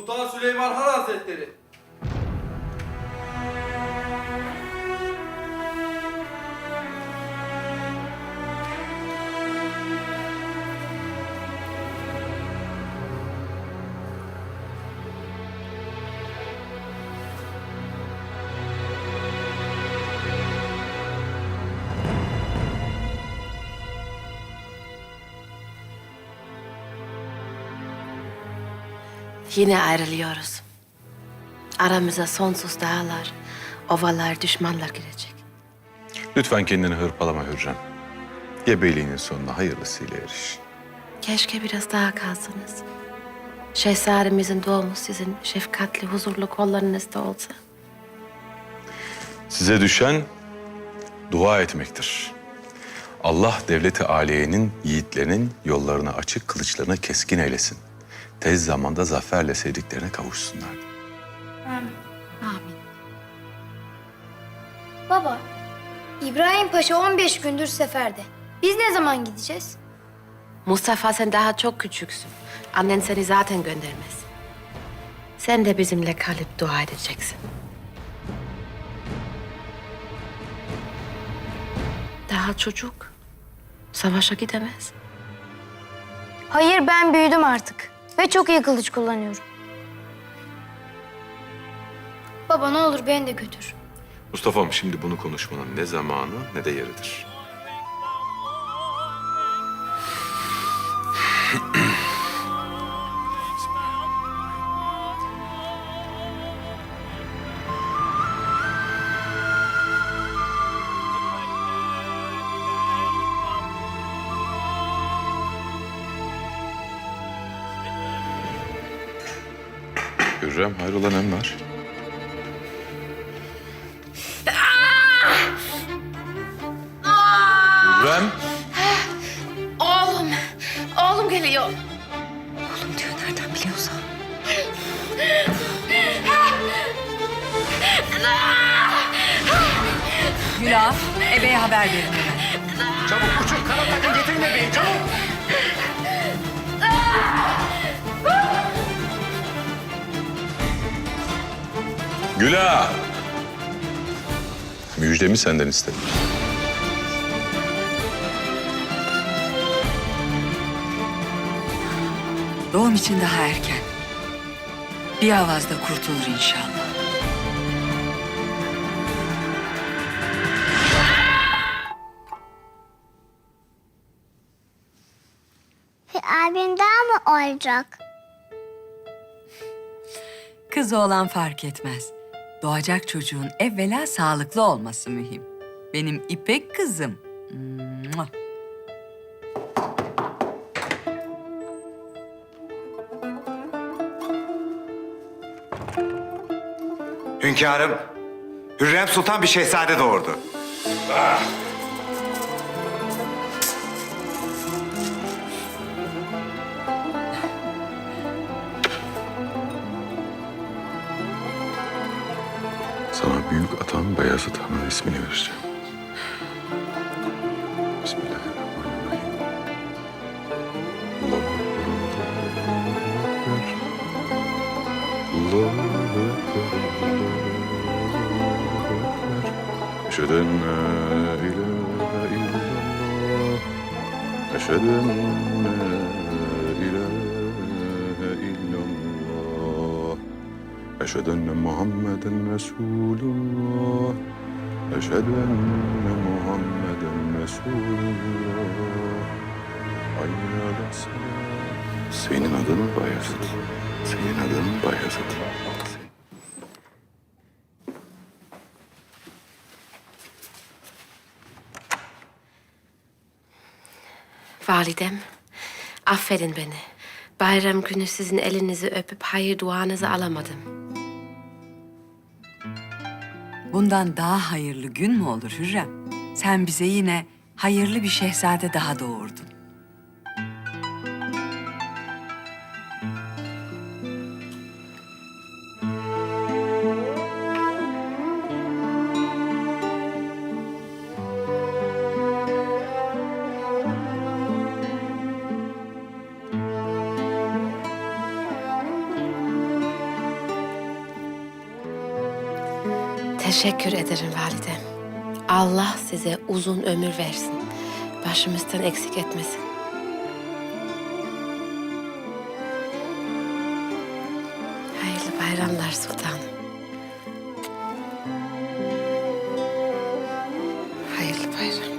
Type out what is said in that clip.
Sultan Süleyman Han Hazretleri. Yine ayrılıyoruz. Aramıza sonsuz dağlar, ovalar, düşmanlar girecek. Lütfen kendini hırpalama Hürrem. Gebeliğinin sonuna hayırlısıyla eriş. Keşke biraz daha kalsanız. Şehzademizin doğumu sizin şefkatli, huzurlu kollarınızda olsa. Size düşen dua etmektir. Allah devleti aliyenin, yiğitlerinin yollarını açık, kılıçlarını keskin eylesin. Tez zamanda zaferle sevdiklerine kavuşsunlar. Amin. Baba, İbrahim Paşa 15 gündür seferde. Biz ne zaman gideceğiz? Mustafa sen daha çok küçüksün. Annen seni zaten göndermez. Sen de bizimle kalıp dua edeceksin. Daha çocuk. Savaşa gidemez. Hayır ben büyüdüm artık. Ve çok iyi kılıç kullanıyorum. Baba ne olur beni de götür. Mustafa'm şimdi bunu konuşmanın ne zamanı ne de yeridir. Hürrem hayrola nem var? Hürrem. Oğlum, oğlum geliyor. Oğlum diyor nereden biliyorsa. Gülah, ebeye haber verin hemen. Çabuk uçun kanat takın getirin bebeği çabuk. Güla! Müjdemi senden istedim. Doğum için daha erken. Bir avazda kurtulur inşallah. Abim daha mı olacak? Kız oğlan fark etmez. Doğacak çocuğun evvela sağlıklı olması mühim. Benim İpek kızım. Mua. Hünkârım, Hürrem Sultan bir şehzade doğurdu. Sana büyük atam Beyazıt Han'ın ismini vereceğim. Bismillahirrahmanirrahim. Allahu Ekber. Allahu Ekber. Allahu Ekber. Eşhedü en la ilahe illallah. Eşhedü أشهد أن محمدا رسول الله أشهد أن محمدا رسول الله حي على الصلاة Senin adın Bayezid. Senin adın Bayezid. Validem, affedin beni. Bayram günü sizin elinizi öpüp hayır duanızı alamadım. Bundan daha hayırlı gün mü olur Hürrem? Sen bize yine hayırlı bir şehzade daha doğurdun. Teşekkür ederim validem. Allah size uzun ömür versin. Başımızdan eksik etmesin. Hayırlı bayramlar sultanım. Hayırlı bayramlar.